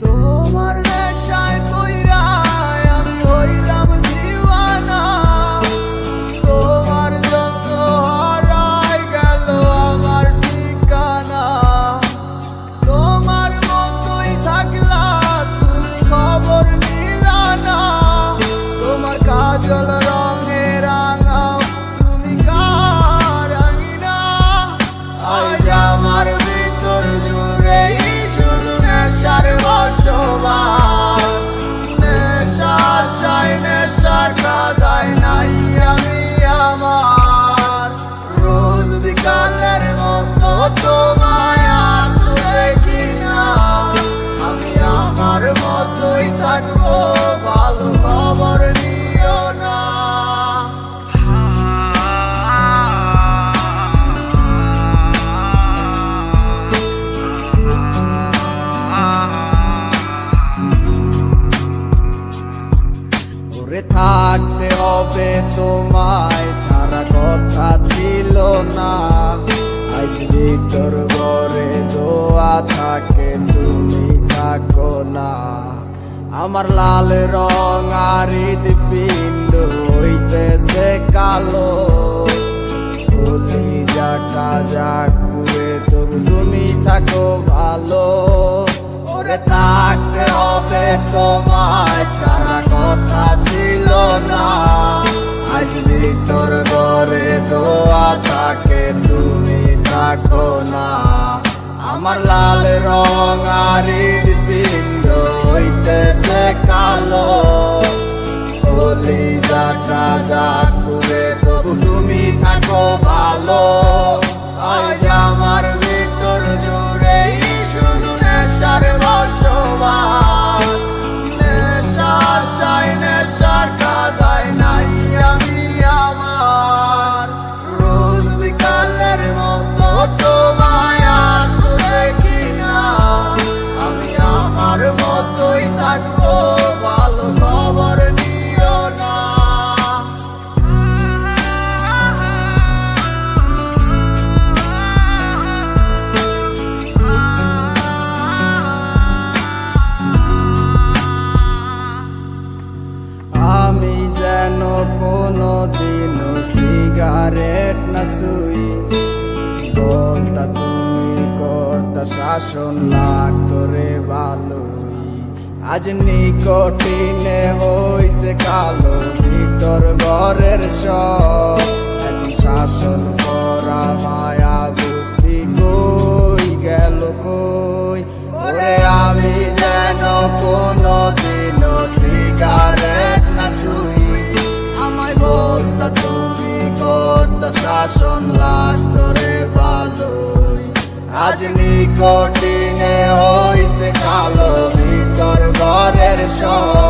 তোমার থাকতে হবে তোমায়, ছাড়া কথা ছিল না। আজ ভিতর ঘরে দোয়া থাকে, তুমি থাকো না। আমার লাল রং আর পিণ্ড হইতেছে কালো। তুমি থাকো ভালো। ওরে থাকতে হবে তোমায়, ছাড়া কথা ছিল না। আজ ভিতর ঘরে দোয়া থাকে, তুমি থাকো না। আমার লাল রং আর পিণ্ড হইতেছে কালো। কোনো দিন সিগারেট না শুই বলতা তুমি করতা, শাসন লাগতো রে ভালোই আজ নিকটিনে হইছে কালো ভিতর ঘরের সব। আজ নিকটিনে হইতে কালো ভিতর ঘরের সব